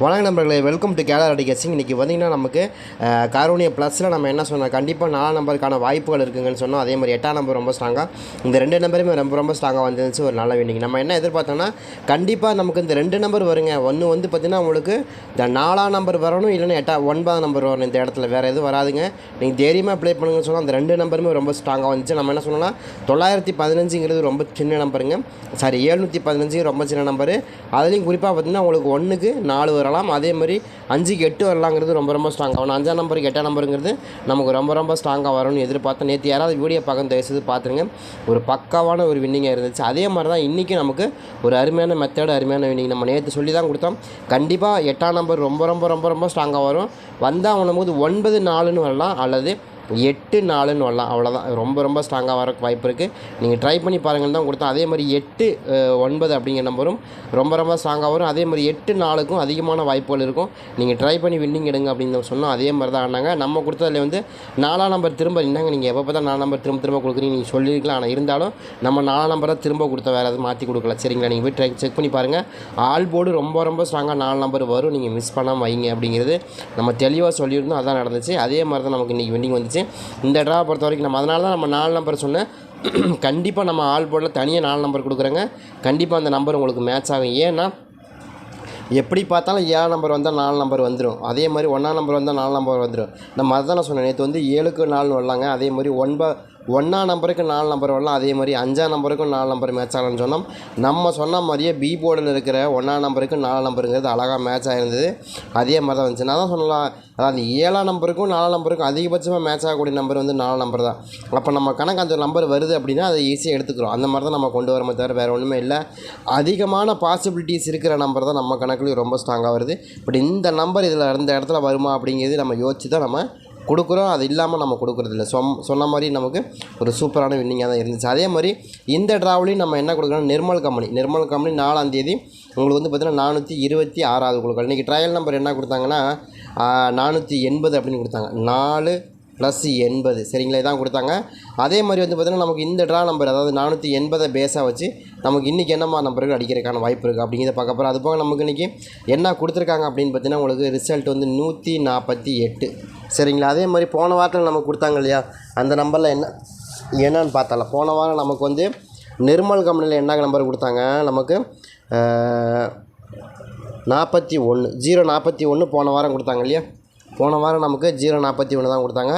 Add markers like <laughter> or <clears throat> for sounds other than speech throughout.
வணக்க நம்பர்களே welcome to கேலர் அடிகேசிங். இன்றைக்கி பார்த்தீங்கன்னா நமக்கு காரோனிய ப்ளஸில் நம்ம என்ன சொன்னோம் கண்டிப்பாக நாலாம் நம்பருக்கான வாய்ப்புகள் இருக்குங்கன்னு சொன்னோம். அதே மாதிரி எட்டாம் நம்பர் ரொம்ப ஸ்ட்ராங்காக இந்த ரெண்டு நம்பருமே ரொம்ப ரொம்ப ஸ்ட்ராங்காக வந்துருந்துச்சு. ஒரு நல்ல வின்னிங் நம்ம என்ன எதிர்பார்த்தோன்னா கண்டிப்பாக நமக்கு இந்த ரெண்டு நம்பர் வருங்க. ஒன்று வந்து பார்த்திங்கன்னா உங்களுக்கு இந்த நாலாம் நம்பர் வரணும் இல்லைன்னா எட்டா ஒன்பதாம் நம்பர் வரணும் இந்த இடத்துல. வேறு எதுவும் வராதுங்க. நீங்கள் தைரியமாக ப்ளே பண்ணுங்கன்னு சொன்னால் அந்த ரெண்டு நம்பருமே ரொம்ப ஸ்ட்ராங்காக வந்துச்சு. நம்ம என்ன சொன்னோம்னா தொள்ளாயிரத்தி பதினஞ்சுங்கிறது ரொம்ப சின்ன நம்பருங்க. சாரி ஏழ்நூற்றி பதினஞ்சு ரொம்ப சின்ன நம்பரு. அதுலேயும் குறிப்பாக பார்த்தீங்கன்னா உங்களுக்கு ஒன்றுக்கு நாலு வரும். வரலாம். அதே மாதிரி அஞ்சுக்கு எட்டு வரலாங்கிறது ரொம்ப ரொம்ப ஸ்ட்ராங்காக ஆகணும் அஞ்சாம் நம்பருக்கு எட்டாம் நம்பருங்கிறது நமக்கு ரொம்ப ரொம்ப ஸ்ட்ராங்காக வரும்னு எதிர்பார்த்தேன். நேற்று யாராவது வீடியோ பார்க்க தயவுசெய்து பார்த்துருங்க. ஒரு பக்காவான ஒரு வின்னிங்காக இருந்துச்சு. அதே மாதிரி தான் இன்றைக்கி நமக்கு ஒரு அருமையான மெத்தட் அருமையான வின்னிங் நம்ம நேற்று சொல்லி தான் கொடுத்தோம். கண்டிப்பாக எட்டாம் நம்பர் ரொம்ப ரொம்ப ரொம்ப ரொம்ப ஸ்ட்ராங்காக வரும். வந்தால் போது ஒன்பது நாலுன்னு வரலாம். அல்லது எட்டு நாலுன்னு வரலாம். அவ்வளோதான் ரொம்ப ரொம்ப ஸ்ட்ராங்காக வர வாய்ப்பு இருக்குது நீங்கள் ட்ரை பண்ணி பாருங்கள் தான் கொடுத்தோம் அதே மாதிரி எட்டு ஒன்பது அப்படிங்கிற நம்பரும் ரொம்ப ரொம்ப ஸ்ட்ராங்காக வரும். அதே மாதிரி எட்டு நாளுக்கும் அதிகமான வாய்ப்புகள் இருக்கும். நீங்கள் ட்ரை பண்ணி வின்னிங் எடுங்க அப்படின்னு சொன்னோம். அதே மாதிரி தான் ஆனாங்க. நம்ம கொடுத்ததுல வந்து நாலாம் நம்பர் திரும்ப இருந்தாங்க நீங்கள் எப்போ பார்த்தா நாலாம் நம்பர் திரும்ப திரும்ப கொடுக்குறீங்க? நீங்கள் சொல்லியிருக்கலாம். ஆனால் இருந்தாலும் நம்ம நாலாம் நம்பரை திரும்ப கொடுத்த வேறு எதுவும் மாற்றி கொடுக்கல. சரிங்களா? நீங்கள் போய் ட்ரை செக் பண்ணி பாருங்கள் ஆல் போர்டு ரொம்ப ரொம்ப ஸ்ட்ராங்காக நாலு நம்பர் வரும். நீங்கள் மிஸ் பண்ணாமல் வைங்க அப்படிங்கிறது நம்ம தெளிவாக சொல்லியிருந்தோம். அதான் நடந்துச்சு. அதே மாதிரி தான் நமக்கு இன்றைக்கி வின்னிங் வந்துச்சு. இந்த ட்ரா பொறுத்த வரைக்கும் நம்ம அதனால தான் நம்ம நாலு நம்பர் சொன்னேன். <clears throat> கண்டிப்பாக நம்ம ஆல் போர்டில் தனியாக நாலு நம்பர் கொடுக்குறேங்க. கண்டிப்பாக அந்த நம்பர் உங்களுக்கு மேட்ச் ஆகும். ஏன்னா எப்படி பார்த்தாலும் ஏழாம் நம்பர் வந்தால் நாலு நம்பர் வந்துடும் அதே மாதிரி ஒன்றாம் நம்பர் வந்தால் நாலு நம்பர் வந்துடும் நம்ம அதுதான் நான் சொன்னேன் நேற்று வந்து ஏழுக்கு நாலுன்னு வரலாங்க. அதே மாதிரி ஒன்பது ஒன்றாம் நம்பருக்கு நாலு நம்பர் வரலாம். அதே மாதிரி அஞ்சாம் நம்பருக்கும் நாலு நம்பர் மேட்ச் ஆகலன்னு சொன்னோம். நம்ம சொன்ன மாதிரியே பி போர்டில் இருக்கிற ஒன்றாம் நம்பருக்கு நாலு நம்பருங்கிறது அழகாக மேட்ச் ஆகிருந்தது அதே மாதிரி தான் வந்துச்சு. நான் தான் சொல்லலாம். அதாவது ஏழாம் நம்பருக்கும் நாலாம் நம்பருக்கும் அதிகபட்சமாக மேட்ச் ஆகக்கூடிய நம்பர் வந்து நாலு நம்பர் தான். அப்போ நம்ம கணக்கு அந்த நம்பர் வருது அப்படின்னா அதை ஈஸியாக எடுத்துக்கிறோம். அந்த மாதிரி தான் நம்ம கொண்டு வரமே தவிர வேறு ஒன்றுமே இல்லை. அதிகமான பாசிபிலிட்டிஸ் இருக்கிற நம்பர் தான் நம்ம கணக்குலேயும் ரொம்ப ஸ்ட்ராங்காக வருது. பட் இந்த நம்பர் இதில் இருந்த இடத்துல வருமா அப்படிங்கிறது நம்ம யோசிச்சு தான் நம்ம கொடுக்குறோம் அது இல்லாமல் நம்ம கொடுக்குறதில்ல சொம் சொன்ன மாதிரி நமக்கு ஒரு சூப்பரான வின்னிங்காக தான் இருந்துச்சு. அதே மாதிரி இந்த ட்ராவலையும் நம்ம என்ன கொடுக்குறோம் நிர்மல் கம்பெனி நிர்மல் கம்பெனி நாலாம் தேதி உங்களுக்கு வந்து பார்த்தீங்கன்னா நானூற்றி இருபத்தி ஆறாவது குழுக்கள் இன்றைக்கி ட்ரையல் நம்பர் என்ன கொடுத்தாங்கன்னா நானூற்றி எண்பது அப்படின்னு கொடுத்தாங்க. நாலு ப்ளஸ் எண்பது. சரிங்களா? இதான் கொடுத்தாங்க. அதே மாதிரி வந்து பார்த்திங்கன்னா நமக்கு இந்த ட்ரா நம்பர் அதாவது நானூற்றி எண்பதை பேஸாக வச்சு நமக்கு இன்றைக்கி என்னமா நம்பர்கள் அடிக்கிறதுக்கான வாய்ப்பு இருக்குது அப்படிங்கிறத பார்க்க போகிறோம் அது போக நமக்கு இன்றைக்கி என்ன கொடுத்துருக்காங்க அப்படின்னு பார்த்தீங்கன்னா உங்களுக்கு ரிசல்ட் வந்து நூற்றி நாற்பத்தி எட்டு. சரிங்களா? அதே மாதிரி போன வாரத்தில் நமக்கு கொடுத்தாங்க இல்லையா? அந்த நம்பரில் என்ன என்னன்னு பார்த்தால. போன வாரம் நமக்கு வந்து நிர்மல் கம்பெனியில் என்ன நம்பர் கொடுத்தாங்க? நமக்கு நாற்பத்தி ஒன்று ஜீரோ நாற்பத்தி ஒன்று போன வாரம் கொடுத்தாங்க இல்லையா? போன வாரம் நமக்கு ஜீரோ நாற்பத்தி ஒன்று தான் கொடுத்தாங்க.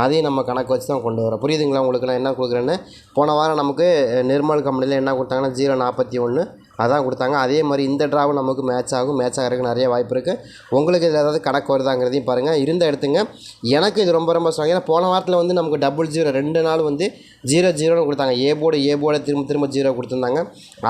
அதையும் நம்ம கணக்கு வச்சு தான் கொண்டு வரோம். புரியுதுங்களா உங்களுக்கு நான் என்ன கொடுக்குறேன்னு? போன வாரம் நமக்கு நிர்மல் கம்பெனியில் என்ன கொடுத்தாங்கன்னா ஜீரோ நாற்பத்தி ஒன்று அதான் கொடுத்தாங்க. அதே மாதிரி இந்த ட்ராவும் நமக்கு மேட்ச் ஆகும். மேட்ச் ஆகிறதுக்கு நிறைய வாய்ப்பு இருக்குது உங்களுக்கு இதில் ஏதாவது கணக்கு வருதாங்கிறதையும் பாருங்கள் இருந்த எடுத்துங்க. எனக்கு இது ரொம்ப ரொம்ப ஸ்ட்ராங் ஏன்னா போன வாரத்தில் வந்து நமக்கு டபுள் ஜீரோ ரெண்டு நாள் வந்து ஜீரோ ஜீரோன்னு கொடுத்தாங்க. ஏ போர்டு ஏ போர்டு திரும்ப திரும்ப ஜீரோ கொடுத்துருந்தாங்க.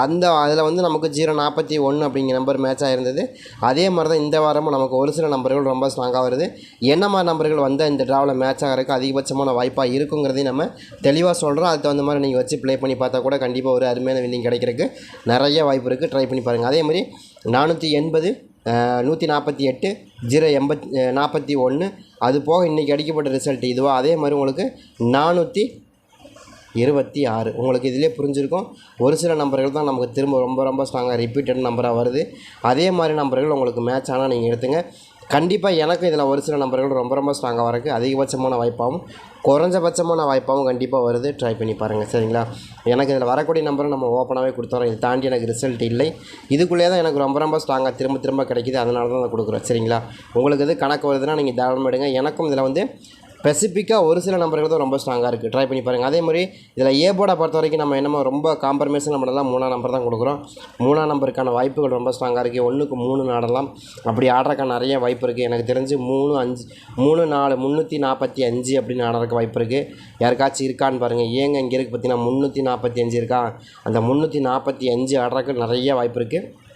அந்த அதில் வந்து நமக்கு ஜீரோ நாற்பத்தி ஒன்று அப்படிங்கிற நம்பர் மேட்ச் ஆகிருந்தது அதே மாதிரி தான் இந்த வாரமும் நமக்கு ஒரு சில நம்பர்கள் ரொம்ப ஸ்ட்ராங்காக வருது. என்ன மாதிரி நம்பர்கள் வந்து இந்த ட்ராவில் மேட்ச் ஆகிறதுக்கு அதிகபட்சமான வாய்ப்பாக இருக்குங்கிறதையும் நம்ம தெளிவாக சொல்கிறோம் அதுக்கு தகுந்த மாதிரி நீங்கள் வச்சு ப்ளே பண்ணி பார்த்தா கூட கண்டிப்பாக ஒரு அருமையான வில்லிங் கிடைக்கிறதுக்கு நிறைய வாய்ப்பு இருக்குது ட்ரை பண்ணி பாருங்கள் அதே மாதிரி நானூற்றி எண்பது நூற்றி நாற்பத்தி எட்டு ஜீரோ எண்பத் நாற்பத்தி ஒன்று அது போக இன்றைக்கி அடிக்கப்பட்ட ரிசல்ட் இதுவாக அதே மாதிரி உங்களுக்கு நானூற்றி இருபத்தி ஆறு. உங்களுக்கு இதிலே புரிஞ்சிருக்கும். ஒரு சில நம்பர்கள் தான் நமக்கு திரும்ப ரொம்ப ரொம்ப ஸ்ட்ராங்காக ரிப்பீட்டட் நம்பராக வருது. அதே மாதிரி நம்பர்கள் உங்களுக்கு மேட்ச் ஆனால் நீங்கள் எடுத்துங்க. கண்டிப்பாக எனக்கு இதில் ஒரு சில நம்பர்கள் ரொம்ப ரொம்ப ஸ்ட்ராங்காக வரக்கு அதிகபட்சமான வாய்ப்பாகவும் குறைஞ்சபட்சமான வாய்ப்பாகவும் கண்டிப்பாக வருது. ட்ரை பண்ணி பாருங்கள் சரிங்களா? எனக்கு இதில் வரக்கூடிய நம்பரை நம்ம ஓப்பனாகவே கொடுத்துறோம். இதை தாண்டி எனக்கு ரிசல்ட் இல்லை. இதுக்குள்ளே தான் எனக்கு ரொம்ப ரொம்ப ஸ்ட்ராங்காக திரும்ப திரும்ப கிடைக்கிது. அதனால தான் நான் கொடுக்குறேன். சரிங்களா? உங்களுக்கு இது கணக்கு வருதுன்னா நீங்கள் தாராளமாக எடுங்க. எனக்கும் இதில் வந்து ஸ்பெசிஃபிக்காக ஒரு சில நம்பர்கள் தான் ரொம்ப ஸ்ட்ராங்காக இருக்குது ட்ரை பண்ணி பாருங்கள் அதே மாதிரி இதில் ஏ போர்டை பொறுத்த வரைக்கும் நம்ம என்னமோ ரொம்ப காம்ப்ரமைஸும் நம்மளெல்லாம் மூணாம் நம்பர் தான் கொடுக்குறோம். மூணாம் நம்பருக்கான வாய்ப்புகள் ரொம்ப ஸ்ட்ராங்காக இருக்குது ஒன்றுக்கு மூணு ஆடலாம் அப்படி ஆடுறக்கான நிறைய வாய்ப்பு இருக்குது எனக்கு தெரிஞ்சு மூணு அஞ்சு மூணு நாலு முந்நூற்றி நாற்பத்தி அஞ்சு அப்படின்னு ஆடுறதுக்கு வாய்ப்பு இருக்குது யாருக்காச்சும் இருக்கான்னு பாருங்கள் ஏங்க இங்கே இருக்குது பார்த்தீங்கன்னா முந்நூற்றி நாற்பத்தி அஞ்சு இருக்கா? அந்த முந்நூற்றி நாற்பத்தி அஞ்சு ஆடுறதுக்கு நிறைய வாய்ப்பு இருக்குது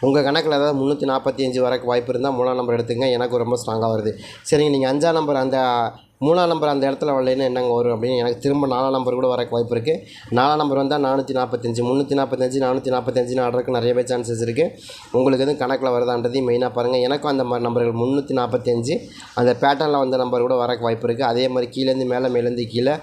உங்கள் கணக்கில் ஏதாவது முந்நூற்றி நாற்பத்தி அஞ்சு வரக்கு வாய்ப்பு இருந்தால் மூணாம் நம்பர் எடுத்துங்க எனக்கு ரொம்ப ஸ்ட்ராங்காக வருது. சரிங்க நீங்கள் அஞ்சாம் நம்பர் அந்த மூணாம் நம்பர் அந்த இடத்துல வரலைன்னா என்னங்க வரும் அப்படின்னு எனக்கு திரும்ப நாலாம் நம்பர் கூட வரக்கு வாய்ப்பு இருக்குது நாலாம் நம்பர் வந்தால் நானூற்றி நாற்பத்தஞ்சு முந்நூற்றி நாற்பத்தஞ்சு நானூற்றி நாற்பத்தஞ்சுன்னு ஆடுறதுக்கு நிறையவே சான்சஸ் இருக்குது உங்களுக்கு எதுவும் கணக்கில் வருதான்றதையும் மெயினாக பாருங்கள் எனக்கும் அந்த மாதிரி நம்பர்கள் முந்நூற்றி நாற்பத்தஞ்சு அந்த பேட்டர்னில் வந்த நம்பர் கூட வரக்கு வாய்ப்பு இருக்குது அதே மாதிரி கீழேருந்து மேலே மேலேருந்து கீழே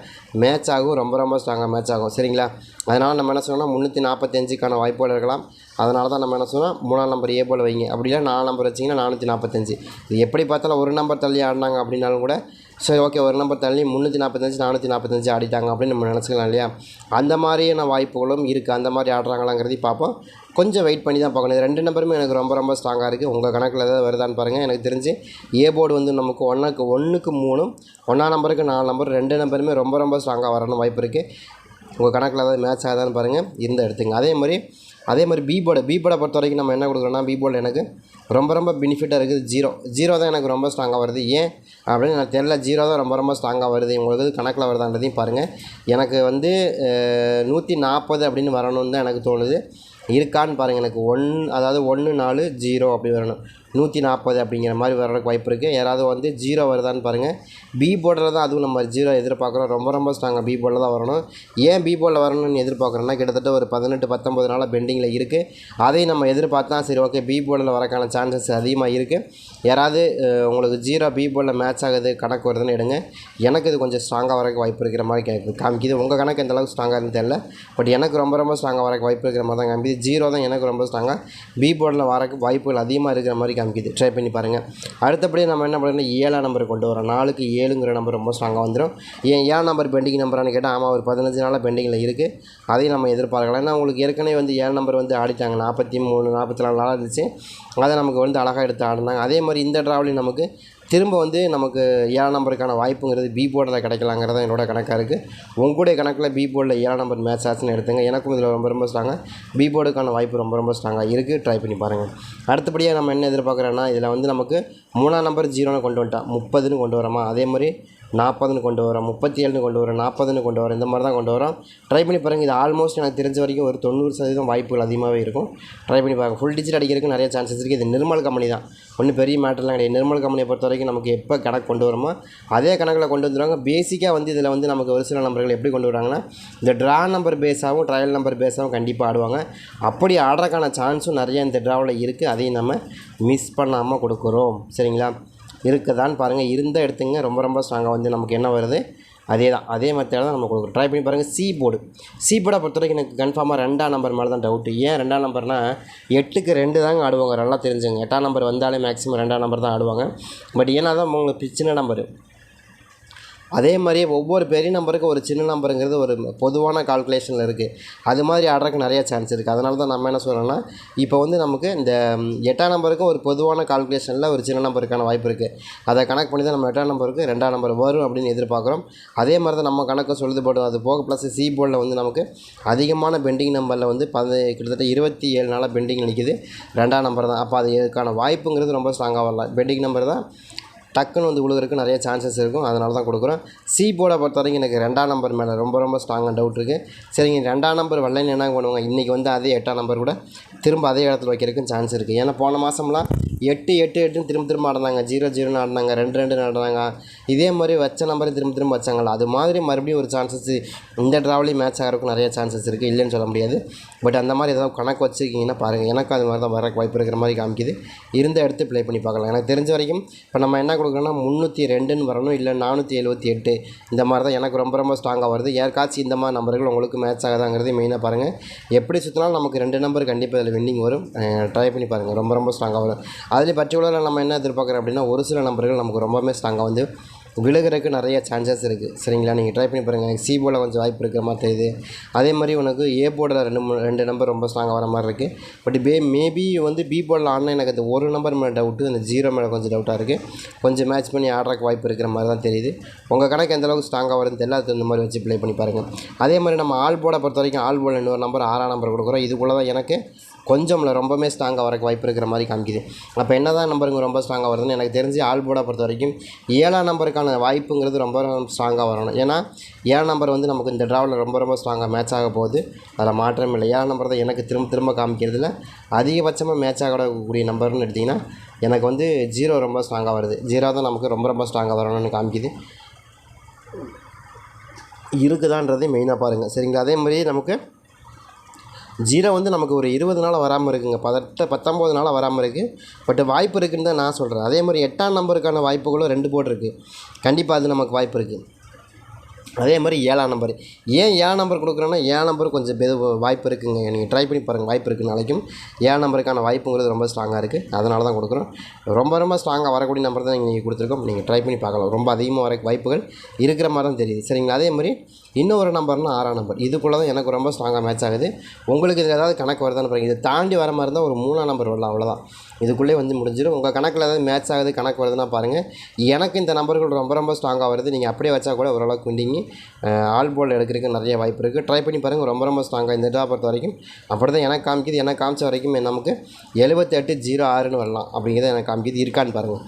மேட்ச் ஆகும். ரொம்ப ரொம்ப ஸ்ட்ராங்காக மேட்ச் ஆகும். சரிங்களா? அதனால் நம்ம என்ன சொன்னால் முந்நூற்றி நாற்பத்தஞ்சுக்கான வாய்ப்புகள் இருக்கலாம். அதனால தான் நம்ம என்ன சொன்னால் மூணாம் நம்பர் ஏ போல் வைங்க. அப்படி நாலு நம்பர் வச்சிங்கன்னா நானூற்றி நாற்பத்தஞ்சு இது எப்படி பார்த்தாலும் ஒரு நம்பர் தள்ளி ஆடினாங்க அப்படின்னாலும் கூட சரி ஓகே ஒரு நம்பர் தள்ளி முந்நூற்றி நாற்பத்தஞ்சு நானூற்றி நாற்பத்தஞ்சு ஆடிட்டாங்க அப்படின்னு நம்ம நினச்சிக்கலாம் இல்லையா? அந்த மாதிரியான வாய்ப்புகளும் இருக்குது அந்த மாதிரி ஆடுறாங்களாங்கிறதையும் பார்ப்போம். கொஞ்சம் வெயிட் பண்ணி தான் பார்க்கணும். ரெண்டு நம்பருமே எனக்கு ரொம்ப ரொம்ப ஸ்ட்ராங்காக இருக்குது உங்கள் கணக்கில் ஏதாவது வருதான்னு பாருங்கள் எனக்கு தெரிஞ்சு ஏ போர்டு வந்து நமக்கு ஒன்றுக்கு ஒன்றுக்கு மூணும் ஒன்றாம் நம்பருக்கு நாலு நம்பர் ரெண்டு நம்பருமே ரொம்ப ரொம்ப ஸ்ட்ராங்காக வரணும் வாய்ப்பு இருக்குது உங்கள் கணக்கில் ஏதாவது மேட்ச் ஆகுதான்னு பாருங்கள் இந்த எடுத்துங்க. அதே மாதிரி அதே மாதிரி பி போர்டு பி போர்டை பொறுத்த வரைக்கும் நம்ம என்ன கொடுக்குறோன்னா பி போர்டில் எனக்கு ரொம்ப ரொம்ப பெனிஃபிட்டாக இருக்குது ஜீரோ ஜீரோ தான் எனக்கு ரொம்ப ஸ்ட்ராங்காக வருது. ஏன் அப்படின்னு எனக்கு தெரியல. ஜீரோ தான் ரொம்ப ரொம்ப ஸ்ட்ராங்காக வருது. உங்களுக்கு கணக்கில் வருதான்றதையும் பாருங்கள் எனக்கு வந்து நூற்றி நாற்பது அப்படின்னு வரணும்னு தான் எனக்கு தோணுது. இருக்கான்னு பாருங்கள் எனக்கு. ஒன் அதாவது ஒன்று நாலு ஜீரோ அப்படி வரணும். நூற்றி நாற்பது அப்படிங்கிற மாதிரி வர்றதுக்கு வாய்ப்பு இருக்குது யாராவது வந்து ஜீரோ வருதான்னு பாருங்கள் பி போர்டில் தான் அதுவும் நம்ம ஜீரோ எதிர்பார்க்குறோம். ரொம்ப ரொம்ப ஸ்ட்ராங்காக பி போர்டில் தான் வரணும். ஏன் பி போர்டில் வரணும்னு எதிர்பார்க்குறோன்னா கிட்டத்தட்ட ஒரு பதினெட்டு பத்தொம்பது நாளாக பெண்டிங்கில் இருக்குது அதையும் நம்ம எதிர்பார்த்தா சரி ஓகே பி போர்டில் வரக்கான சான்சஸ் அதிகமாக இருக்குது யாராவது உங்களுக்கு ஜீரோ பி போர்டில் மேட்ச் ஆகுது கணக்கு வருதுன்னு எடுங்க. எனக்கு இது கொஞ்சம் ஸ்ட்ராங்காக வரக்கு வாய்ப்பு இருக்கிற மாதிரி கேட்குது காமிக்குது. உங்கள் கணக்கு எந்த அளவுக்கு ஸ்ட்ராங்காக இருந்து தெரியல. பட் எனக்கு ரொம்ப ரொம்ப ஸ்ட்ராங்காக வரக்கு வாய்ப்பு இருக்கிற மாதிரி தான் காமிக்குது. ஜீரோ தான் எனக்கு ரொம்ப ஸ்ட்ராங்காக பி போர்டில் வரக்கு வாய்ப்புகள் அதிகமாக இருக்கிற மாதிரி காமிக்குது. ட்ரை பண்ணி பாருங்கள் அடுத்தபடி நம்ம என்ன பண்ணுறோம் ஏழாம் நம்பர் கொண்டு வரோம். நாலுக்கு ஏழுங்கிற நம்பர் ரொம்ப ஸ்ட்ராங்காக வந்துடும் ஏன் ஏழாம் நம்பர் பெண்டிங் நம்பரானு கேட்டால் ஆமாம் ஒரு பதினஞ்சு நாளாக பெண்டிங்கில் இருக்குது அதையும் நம்ம எதிர்பார்க்கலாம். ஏன்னா உங்களுக்கு ஏற்கனவே வந்து ஏழு நம்பர் வந்து ஆடிட்டாங்க. நாற்பத்தி மூணு நாற்பத்தி நாலு நாளாக இருந்துச்சு. அதை நமக்கு வந்து அழகாக எடுத்து ஆடினாங்க. அதே மாதிரி இந்த ட்ராவலிங் நமக்கு திரும்ப வந்து நமக்கு ஏழாம் நம்பருக்கான வாய்ப்புங்கிறது பி போர்டில் கிடைக்கலாங்கிறது தான் என்னோட கணக்காக இருக்குது உங்களுடைய கணக்கில் பி போர்டில் ஏழாம் நம்பர் மேட்ச் ஆச்சுன்னு எடுத்துங்க. எனக்கும் இதில் ரொம்ப ரொம்ப ஸ்ட்ராங்காக பி போர்டுக்கான வாய்ப்பு ரொம்ப ரொம்ப ஸ்ட்ராங்காக இருக்குது ட்ரை பண்ணி பாருங்கள் அடுத்தபடியாக நம்ம என்ன எதிர்பார்க்குறோன்னா இதில் வந்து நமக்கு மூணாம் நம்பர் ஜீரோன்னு கொண்டு வந்துட்டா. முப்பதுன்னு கொண்டு வரோமா அதே மாதிரி நாற்பதுன்னு கொண்டு வரோம் முப்பத்தி ஏழுன்னு கொண்டு வரோம் நாற்பதுன்னு கொண்டு வரோம் இந்த மாதிரி தான் கொண்டு வரோம். ட்ரை பண்ணி பாருங்கள் இது ஆல்மோஸ்ட் எனக்கு தெரிஞ்ச வரைக்கும் ஒரு தொண்ணூறு சதவீதம் வாய்ப்புகள் அதிகமாகவே இருக்கும். ட்ரை பண்ணி பாருங்கள் ஃபுல் டிஜிட் அடிக்கிறதுக்கு நிறைய சான்சஸ் இருக்குது இது நிர்மல் கம்பெனி தான். ஒன்றும் பெரிய மேட்டர்லாம் கிடையாது. நிர்மல் கம்பெனியை பொறுத்த வரைக்கும் நமக்கு எப்போ கணக்கு கொண்டு வரோமோ அதே கணக்கில் கொண்டு வந்துடுவாங்க பேசிக்காக வந்து இதில் வந்து நமக்கு ஒரு சில நம்பர்கள் எப்படி கொண்டு வராங்கன்னா இந்த ட்ரா நம்பர் பேஸாகவும் ட்ரையல் நம்பர் பேஸாகவும் கண்டிப்பாக ஆடுவாங்க. அப்படி ஆடுறதுக்கான சான்ஸும் நிறைய இந்த ட்ராவில் இருக்குது அதையும் நம்ம மிஸ் பண்ணாமல் கொடுக்குறோம். சரிங்களா? இருக்குதான்னு பாருங்கள் இருந்தால் எடுத்துங்க. ரொம்ப ரொம்ப ஸ்ட்ராங்காக வந்து நமக்கு என்ன வருது? அதே தான் அதே மெத்தேட் தான் நம்ம கொடுக்குறோம். ட்ரை பண்ணி பாருங்கள் சி போர்டு சி போர்டை பொறுத்த வரைக்கும் எனக்கு கன்ஃபார்மாக ரெண்டாம் நம்பர் மேலே தான் டவுட்டு ஏன் ரெண்டாம் நம்பர்னால் எட்டுக்கு ரெண்டு தாங்க ஆடுவாங்க. நல்லா தெரிஞ்சுங்க. எட்டாம் நம்பர் வந்தாலே மேக்ஸிமம் ரெண்டாம் நம்பர் தான் ஆடுவாங்க. பட் ஏன்னா தான் உங்களுக்கு சின்ன நம்பர் அதே மாதிரியே ஒவ்வொரு பெரிய நம்பருக்கு ஒரு சின்ன நம்பருங்கிறது ஒரு பொதுவான கால்குலேஷனில் இருக்குது அது மாதிரி ஆடுறதுக்கு நிறைய சான்ஸ் இருக்குது அதனால தான் நம்ம என்ன சொல்கிறோன்னா இப்போ வந்து நமக்கு இந்த எட்டாம் நம்பருக்கு ஒரு பொதுவான கால்குலேஷனில் ஒரு சின்ன நம்பருக்கான வாய்ப்பு இருக்குது அதை கணக்கு பண்ணி தான் நம்ம எட்டாம் நம்பருக்கு ரெண்டாம் நம்பர் வரும் அப்படின்னு எதிர்பார்க்குறோம். அதே மாதிரி தான் நம்ம கணக்கு சொல்லுது போடும் அது போக ப்ளஸ் சி போர்டில் வந்து நமக்கு அதிகமான பெண்டிங் நம்பரில் வந்து பதி கிட்டத்தட்ட இருபத்தி ஏழு நாளாக பெண்டிங் நிற்கிது ரெண்டாம் நம்பர் தான். அப்போ அது வாய்ப்புங்கிறது ரொம்ப ஸ்ட்ராங்காக வரலாம் பெண்டிங் நம்பர் தான் டக்குன்னு வந்து விழுகிறதுக்கு நிறைய சான்சஸ் இருக்கும். அதனால தான் கொடுக்குறோம். சி போர்டை பொறுத்த வரைக்கும் எனக்கு ரெண்டாம் நம்பர் மேலே ரொம்ப ரொம்ப ஸ்ட்ராங்காக டவுட் இருக்குது சரிங்க ரெண்டாம் நம்பர் வரலைன்னு என்ன பண்ணுவாங்க? இன்றைக்கி வந்து அதே எட்டாம் நம்பர் கூட திரும்ப அதே இடத்துல வைக்கிறதுக்கும் சான்ஸ் இருக்குது ஏன்னா போன மாதம்லாம் எட்டு எட்டு எட்டுன்னு திரும்ப திரும்ப ஆடினாங்க. ஜீரோ ஜீரோன்னு ஆடினாங்க. ரெண்டு ரெண்டு ஆடினாங்க. இதே மாதிரி வச்ச நம்பரை திரும்ப திரும்ப வச்சாங்களா? அது மாதிரி மறுபடியும் ஒரு சான்சஸ் இந்த ட்ராவலையும் மேட்ச் ஆகிறதுக்கு நிறைய சான்சஸ் இருக்குது இல்லைன்னு சொல்ல முடியாது. பட் அந்த மாதிரி ஏதாவது கணக்கு வச்சுருக்கீங்கன்னா பாருங்கள் எனக்கு அது மாதிரி தான் வர வாய்ப்பு இருக்கிற மாதிரி காமிக்குது. இருந்த எடுத்து ப்ளே பண்ணி பார்க்கலாம். எனக்கு தெரிஞ்ச வரைக்கும் இப்போ நம்ம என்ன கொடுக்குறோன்னா முந்நூற்றி ரெண்டுன்னு வரணும் இல்லை நானூற்றி எழுபத்தி எட்டு. இந்த மாதிரி தான் எனக்கு ரொம்ப ரொம்ப ஸ்ட்ராங்காக வருது. யாருக்காச்சும் இந்த மாதிரி நம்பர்கள் உங்களுக்கு மேட்ச் ஆகுதாங்கிறது மெயினாக பாருங்கள் எப்படி சுற்றினாலும் நமக்கு ரெண்டு நம்பர் கண்டிப்பாக இதில் வின்னிங் வரும். ட்ரை பண்ணி பாருங்கள் ரொம்ப ரொம்ப ஸ்ட்ராங்காக வரும். அதுலேயும் பர்டிகுலராக நம்ம என்ன எதிர்பார்க்குறோம் அப்படின்னா ஒரு சில நம்பர்கள் நமக்கு ரொம்பவுமே ஸ்ட்ராங்காக வந்து விழுகிறதுக்கு நிறைய சான்சஸ் இருக்குது சரிங்களா? நீங்கள் ட்ரை பண்ணி பாருங்கள் சி போர்டில் கொஞ்சம் வாய்ப்பு இருக்கிற மாதிரி தெரியுது. அதே மாதிரி உனக்கு ஏ போர்டில் ரெண்டு மூணு ரெண்டு நம்பர் ரொம்ப ஸ்ட்ராங்காக வர மாதிரி இருக்குது பட் பே மேபி வந்து பி போர்டில் ஆடினா எனக்கு அந்த ஒரு நம்பர் மேலே டவுட்டு அந்த ஜீரோ மேலே கொஞ்சம் டவுட்டாக இருக்குது கொஞ்சம் மேட்ச் பண்ணி ஆடுறதுக்கு வாய்ப்பு இருக்கிற மாதிரி தான் தெரியுது. உங்கள் கணக்கு எந்த அளவுக்கு ஸ்ட்ராங்காக வருது தெரியல. அது இந்த மாதிரி வச்சு ப்ளே பண்ணி பாருங்கள் அதே மாதிரி நம்ம ஆல் போர்டை பொறுத்த வரைக்கும் ஆல் போர்டில் இன்னொரு நம்பர் ஆறாம் நம்பர் கொடுக்குறோம். இதுக்குள்ளே தான் எனக்கு கொஞ்சமில் ரொம்பவே ஸ்ட்ராங்காக வரக்கு வாய்ப்பு இருக்கிற மாதிரி காமிக்குது. அப்போ என்ன தான் நம்பருங்க ரொம்ப ஸ்ட்ராங்காக வருதுன்னு எனக்கு தெரிஞ்சு ஆல் போர்டை பொறுத்த வரைக்கும் ஏழாம் நம்பருக்கான வாய்ப்புங்கிறது ரொம்ப ஸ்ட்ராங்காக வரணும். ஏன்னா ஏழாம் நம்பர் வந்து நமக்கு இந்த ட்ராவில் ரொம்ப ரொம்ப ஸ்ட்ராங்காக மேட்ச் ஆக போகுது. அதில் மாற்றம் இல்லை. ஏழாம் நம்பர் தான் எனக்கு திரும்ப திரும்ப காமிக்கிறதுல அதிகபட்சமாக மேட்ச் ஆகக்கூடிய நம்பர்னு எடுத்திங்கன்னா எனக்கு வந்து ஜீரோ ரொம்ப ஸ்ட்ராங்காக வருது. ஜீரோ தான் நமக்கு ரொம்ப ரொம்ப ஸ்ட்ராங்காக வரணும்னு காமிக்குது. இருக்குதான்றதை மெயினாக பாருங்கள் சரிங்களா? அதே மாதிரி நமக்கு ஜீரோ வந்து நமக்கு ஒரு இருபது நாள் வராமல் இருக்குங்க. பதட்ட பத்தொம்போது நாளாக வராமல் இருக்குது பட் வாய்ப்பு இருக்குன்னு தான் நான் சொல்கிறேன் அதே மாதிரி எட்டாம் நம்பருக்கான வாய்ப்புகளும் ரெண்டு போர்டு இருக்குது கண்டிப்பாக அது நமக்கு வாய்ப்பு இருக்குது அதே மாதிரி ஏழாம் நம்பர். ஏன் ஏழாம் நம்பர் கொடுக்குறேன்னா ஏழாம் நம்பர் கொஞ்சம் பெது வாய்ப்பு இருக்குங்க. நீங்கள் ட்ரை பண்ணி பாருங்கள் வாய்ப்பு இருக்குது நாளைக்கும் ஏழாம் நம்பருக்கான வாய்ப்புங்கிறது ரொம்ப ஸ்ட்ராங்காக இருக்குது அதனால தான் கொடுக்குறோம். ரொம்ப ரொம்ப ஸ்ட்ராங்காக வரக்கூடிய நம்பர் தான் நீங்கள் கொடுத்துருக்கோம். நீங்கள் ட்ரை பண்ணி பார்க்கலாம். ரொம்ப அதிகமாக வர வாய்ப்புகள் இருக்கிற மாதிரி தான் தெரியுது. சரிங்களா? அதே மாதிரி இன்னொரு நம்பர்னா ஆறாம் நம்பர் இதுக்குள்ளே தான் எனக்கு ரொம்ப ஸ்ட்ராங்காக மேட்ச் ஆகுது. உங்களுக்கு இதில் ஏதாவது கணக்கு வருதான்னு பாருங்கள் இதை தாண்டி வர மாதிரி இருந்தால் ஒரு மூணாம் நம்பர் வரலாம் அவ்வளோதான் இதுக்குள்ளே வந்து முடிஞ்சிடும். உங்கள் கணக்கில் ஏதாவது மேட்ச் ஆகுது கணக்கு வருதுன்னா பாருங்கள் எனக்கு இந்த நம்பர்கள் ரொம்ப ரொம்ப ஸ்ட்ராங்காக வருது. நீங்கள் அப்படியே வச்சா கூட ஓரளவுக்கு விண்டிங்க ஆல் போல் எடுக்கிறதுக்கு நிறைய வாய்ப்பு இருக்குது ட்ரை பண்ணி பாருங்கள் ரொம்ப ரொம்ப ஸ்ட்ராங்காக இந்த இதாக பொறுத்த வரைக்கும். அப்படி தான் எனக்கு காமிக்குது. எனக்கு காமிச்ச வரைக்கும் நமக்கு எழுபத்தெட்டு ஜீரோ ஆறுன்னு வரலாம். அப்படிங்கிறத எனக்கு காமிக்குது. இருக்கான்னு பாருங்கள்